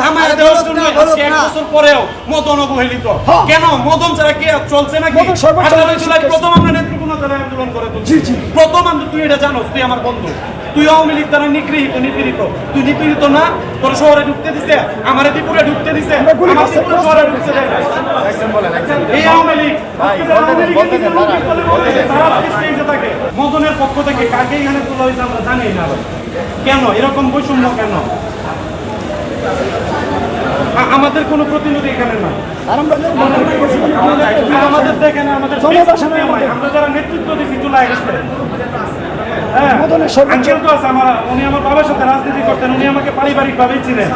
থামায় দেওয়ার জন্য আজকে এক বছর পরেও মদন অবহেলিত। কেন? মদন ছাড়া কে চলছে নাকি? আঠারোই জুলাই প্রথম আমরা নেতৃত্ব জেলায় আন্দোলন করে তুলছি। জি, জি। প্রথম আন্দোলন তুই এটা জানোস তুই আমার বন্ধু। তুই আওয়ামী লীগ দ্বারা নিগৃহীত নিপীড়িত। তুই নিপীড়িত না তোর শহরে ঢুকতে দিছে আমার ত্রিপুরে ঢুকতে দিছে আমার শহরে ঢুকতে দেয় এই আওয়ামী লীগ। মদনের পক্ষ থেকে কাকে এখানে তোলা হয়েছে আমরা জানি না। কেন? এরকম বৈষম্য কেন? আমাদের কোনো প্রতিনিধি এখানে না। আর আমরা আমাদের আমাদের দেখেন। আমরা যারা নেতৃত্ব দিচ্ছি জুলাই আগস্টে হ্যাঁ আঙ্কেল তো আছে আমার উনি আমার বাবার সাথে রাজনীতি করতেন উনি আমাকে পারিবারিক ভাবেই ছিলেন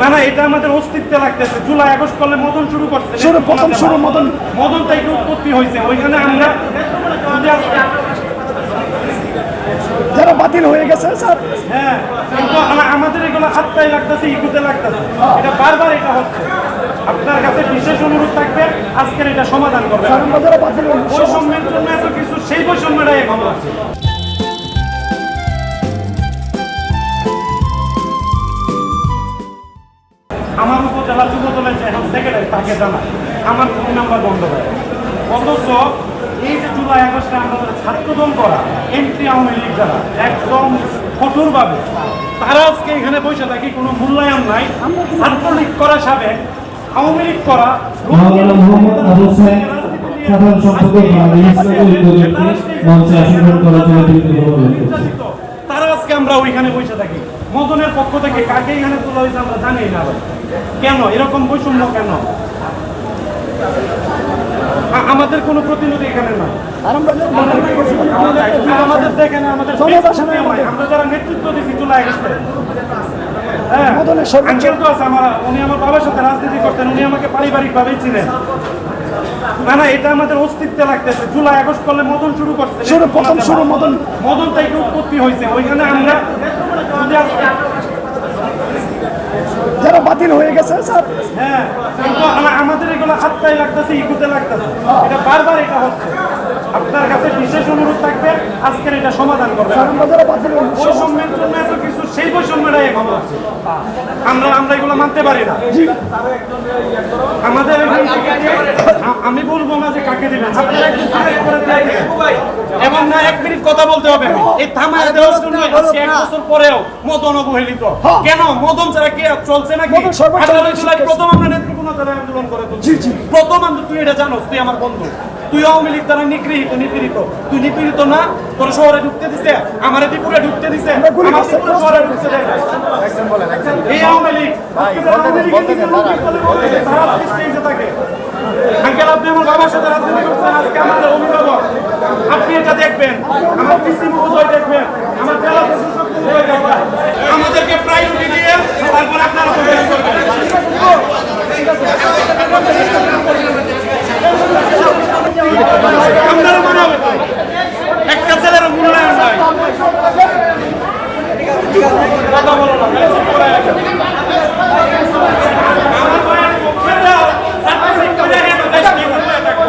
না না এটা আমাদের অস্তিত্বে লাগতেছে। জুলাই আগস্ট করলে মদন শুরু করছে। শুরু, প্রথম শুরু মদন। মদন থেকে উৎপত্তি হয়েছে। ওইখানে আমরা যদি বাতিল হয়ে গেছে স্যার। হ্যাঁ আমাদের এগুলো হাতটাই লাগতেছে ইগুতে লাগতেছে। এটা বারবার এটা হচ্ছে। আপনার কাছে বিশেষ অনুরোধ থাকবে আজকের এটা সমাধান করবে হয়ে বৈষম্যের জন্য এত কিছু সেই বৈষম্যটাই এখন হচ্ছে আমার উপজেলা যুব দলের যে এখন সেক্রেটারি তাকে জানা আমার ফোন নাম্বার বন্ধ করে অথচ এই যে জুলাই আগস্টে আমাদের ছাত্রদল করা এন্ট্রি আওয়ামী লীগ যারা একদম কঠোরভাবে তারা আজকে এখানে বসে থাকি কোনো মূল্যায়ন নাই। ছাত্রলীগ করা সাবেক আওয়ামী লীগ করা সাধারণ সম্পাদক মঞ্চে আসন করার জন্য। তারা আজকে আমরা ওইখানে বসে থাকি মদনের পক্ষ থেকে কাকে এখানে তোলা হয়েছে আমরা জানি না কেন? এরকম বৈষম্য কেন? আমাদের কোনো প্রতিনিধি এখানে আমাদের দেখেন। আমরা যারা নেতৃত্ব দিচ্ছি জুলাই আগস্টে হ্যাঁ। তো আছে আমার উনি আমার বাবার সাথে রাজনীতি করতেন উনি আমাকে ছিলেন না না এটা আমাদের অস্তিত্বে লাগতেছে। জুলাই আগস্ট করলে মদন শুরু করছে। শুরু, প্রথম শুরু মদন। মদন থেকে উৎপত্তি হয়েছে। ওইখানে আমরা বাতিল হয়ে গেছে স্যার। হ্যাঁ আমাদের এগুলো হাতটাই লাগতেছে ইকুতে লাগতেছে। এটা বারবার এটা হচ্ছে। আপনার কাছে বিশেষ অনুরোধ থাকবে আজকের এটা সমাধান করবে বৈষম্যের জন্য এত কিছু সেই বৈষম্যটাই এখন হচ্ছে। আমরা আমরা এগুলো মানতে পারি না। আমাদের আমি বলব না যে কাকে দিবেন। আপনারা একটু select করে এবং না এক মিনিট কথা বলতে হবে। এই থামায় দেওয়ার জন্য আজকে এক বছর পরেও মদন অবহেলিত। কেন? মদন ছাড়া কে চলছে নাকি? আঠারোই জুলাই প্রথম আমরা নেতৃত্ব জেলায় আন্দোলন করে তুলছি। জি, জি। প্রথম আন্দোলন তুই এটা জানোস তুই আমার বন্ধু। তুই আওয়ামী লীগ দ্বারা নিগৃহীত নিপীড়িত। তুই নিপীড়িত না তোর শহরে ঢুকতে দিছে আমার ত্রিপুরা ঢুকতে দিছে। এই আওয়ামী লীগ। আঙ্কেল আপনি আমার বাবার সাথে রাজনীতি করছেন আজকে আমাদের অভিভাবক। আপনি এটা দেখবেন আমার মহোদয় দেখবেন আমার জেলা প্রশাসক মহোদয় দেখবেন আমাদেরকে প্রায়োরিটি দিয়ে তারপর আপনারা প্রবেশ করবেন আপনারা মনে হবে তো? একটা ছেলের মূল্যায়ন নাই কথা বলো না, খালি চুপ করে রাখো। আমার বয়ান পক্ষে যাও, চাকরি করে হেন দেশ নিয়ে বসে থাকো।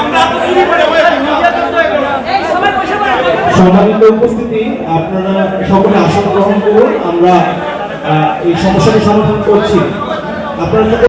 আমরা তো চুরি করে বসে থাকি, নির্যাতন তো এগুলো। সম্মানিত উপস্থিতি আপনারা সকলে আসন গ্রহণ করুন আমরা এই সমস্যাটি সমাধান করছি। আপনারা